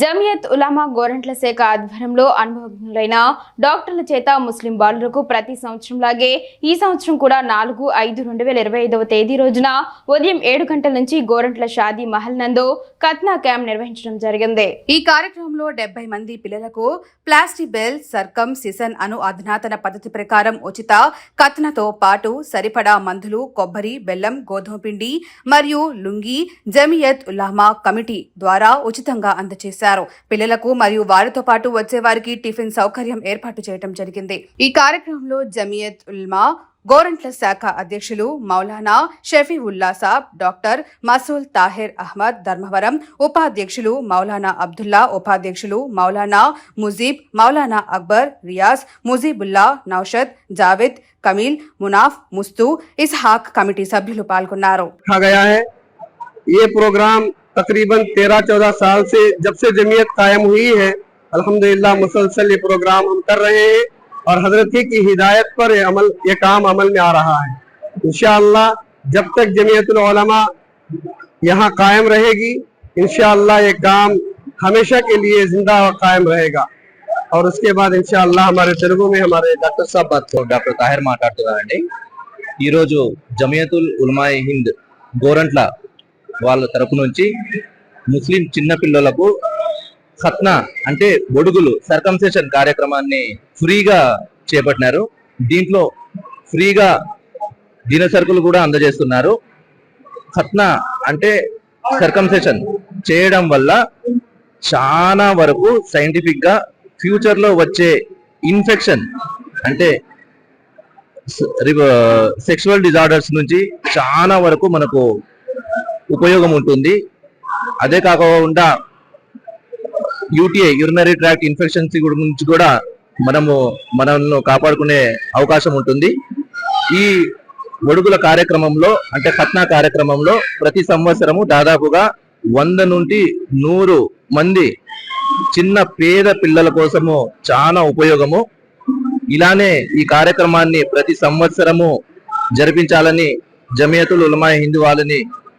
జమియత్ ఉలామా గోరంట్ల శాఖ ఆధ్వర్యంలో అనుభవజ్ఞులైన డాక్టర్ల చేత ముస్లిం బాలులకు ప్రతి సంవత్సరం లాగే ఈ సంవత్సరం కూడా నాలుగు ఐదు రెండు వేల ఇరవై ఐదవ తేదీ రోజున ఉదయం ఏడు గంటల నుంచి గోరంట్ల షాదీ మహల్ నందు కత్నా క్యాంప్ నిర్వహించడం జరిగింది. ఈ కార్యక్రమంలో డెబ్బై మంది పిల్లలకు ప్లాస్టిబెల్ సర్కం సిసన్ అను అధునాతన పద్ధతి ప్రకారం ఉచిత కత్నతో పాటు సరిపడా మందులు కొబ్బరి బెల్లం గోధుమ పిండి మరియు లుంగి జమియత్ ఉలామా కమిటీ ద్వారా ఉచితంగా అందజేశారు. పిల్లలకు మరియు వారితో పాటు వచ్చే వారికి టిఫిన్ సౌకర్యం ఏర్పాటు చేయడం జరిగింది ఈ కార్యక్రమంలో జమియత్ ఉల్మా గోరంట్ల శాఖ అధ్యక్షులు మౌలానా షఫీ ఉల్లా సాబ్ డాక్టర్ మసూల్ తాహిర్ అహ్మద్ ధర్మవరం ఉపాధ్యక్షులు మౌలానా అబ్దుల్లా ఉపాధ్యక్షులు మౌలానా ముజీబ్ మౌలానా అక్బర్ రియాజ్ ముజీబుల్లా నౌషద్ జావేద్ కమీల్ మునాఫ్ ముస్తూ ఇస్హాక్ కమిటీ సభ్యులు పాల్గొన్నారు रखा गया है ये प्रोग्राम तकरीबन तेरह चौदह साल से जब से जमीयत कायम हुई है अल्हम्दुलिल्लाह मुसलसल ये प्रोग्राम हम कर रहे हैं और हजरत ही की हिदायत पर ये अमल ये काम अमल में आ रहा है इंशाअल्लाह जब तक जमीयतुल उलमा यहाँ कायम रहेगी इंशाअल्लाह ये काम हमेशा के लिए जिंदा और कायम रहेगा और उसके बाद इंशाअल्लाह हमारे तेलुगु में हमारे डॉक्टर साहब बात సో డాక్టర్ తాహిర్ మాట్లాడుతున్నారండి ఈరోజు జమియతుల్ ఉల్మాయి హింద్ గోరంట్ల వాళ్ళ తరపు నుంచి ముస్లిం చిన్నపిల్లలకు ఖత్నా అంటే బొడుగులు సర్కంసేషన్ కార్యక్రమాన్ని ఫ్రీగా చేపట్టినారు. దీంట్లో ఫ్రీగా దినసరుకులు కూడా అందజేస్తున్నారు. ఖత్నా అంటే సర్కంసేషన్ చేయడం వల్ల చాలా వరకు సైంటిఫిక్గా ఫ్యూచర్లో వచ్చే ఇన్ఫెక్షన్ అంటే సెక్షువల్ డిజార్డర్స్ నుంచి చాలా వరకు మనకు ఉపయోగం ఉంటుంది. అదే కాకుండా యూటీఐ యూరినరీ ట్రాక్ట్ ఇన్ఫెక్షన్స్ నుంచి కూడా మనము మనల్ని కాపాడుకునే అవకాశం ఉంటుంది. ఈ ఒడుగుల కార్యక్రమంలో అంటే ఖత్నా కార్యక్రమంలో ప్రతి సంవత్సరము దాదాపుగా వంద నుండి నూరు మంది చిన్న పేద పిల్లల కోసము చాలా ఉపయోగము. ఇలానే ఈ కార్యక్రమాన్ని ప్రతి సంవత్సరము జరిపించాలని జమియతుల్ ఉలమా హిందూ వాళ్ళని